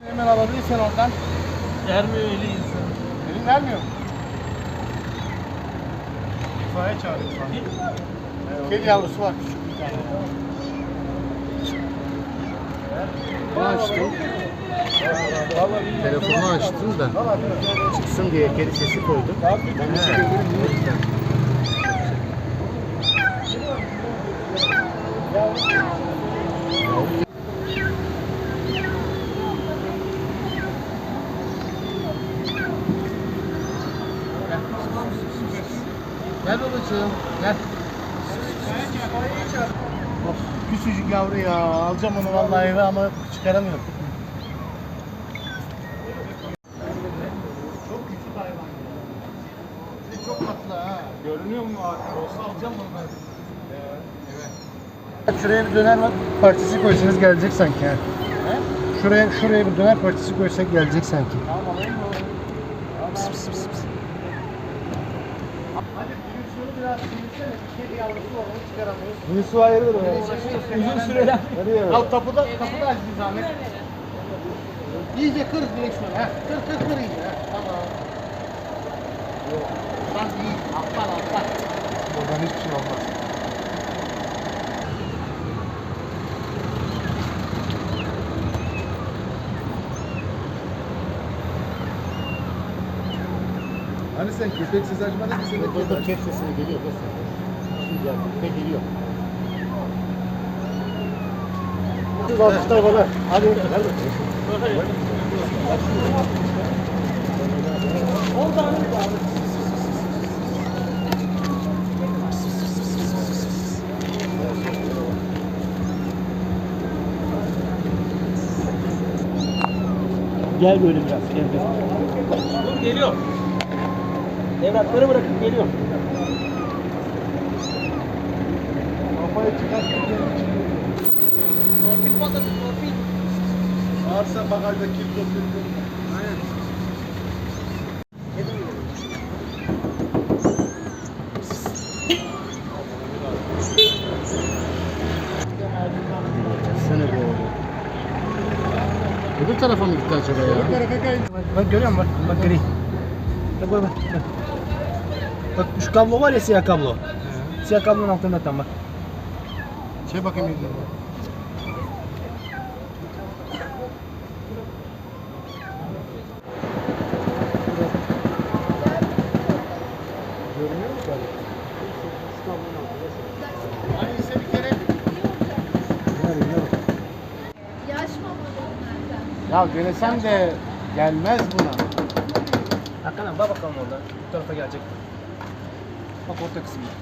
Hemen alabilirsen oradan. Vermiyor öyle insan. Elin vermiyor mu? İtfaiye çağır itfaiye. Kedi yavrusu var küçük bir tane. Açtım. Telefonu açtım da çıksın diye kedi sesi koydum. Ben de çekebilirim diye. Gel babacığım, gel. Of, küçücük yavru ya. Alacağım onu vallahi eve ama çıkaramıyorum. Çok küçük hayvan ya. Bir de çok tatlı ha. Görünüyor mu abi? Olsa alacağım onu ben. Evet. Şuraya bir döner partisi koysanız gelecek sanki ha. Şuraya şuraya bir döner partisi koysak gelecek sanki. Tamam alayım mı? Pıs pıs pıs pıs. Su ayırır o. Uzun süreden. Al kapıda, kapıda aç bir zahmet. İyice kır direksiyonu. Ha. Kır kır kır iyice. Ha. Tamam. Lan iyi. Alttan alttan. Buradan hiçbir şey olmaz. Hani sen köpek sesi açmadın ki sen de dur kes sesini geliyor. Sesini. Şimdi geldi. Ne geliyor? Bak tutar bana. Hadi. Hadi. Gel böyle biraz. Gel. Dur geliyor. Evrakları bırakıp geliyor. Kafayı çıkart. Torpil patladı torpil. Varsa bagajda kilitli oturuyor. Aynen. Öbür tarafa mı gitti acaba ya? Bak görüyor musun? Bak, bak gri. Bak bak bak. Bak. Şu kablo var ya siyah kablo. Siyah kablonun altında tam bak. Şey bakayım yüzüne. Görünüyor mu tabii? Hani ise bir kere Yaş mamalı onlardan. Ya denesem de gelmez buna. Abi bak bakalım orada. Bu tarafa gelecek. pakotek smíchu.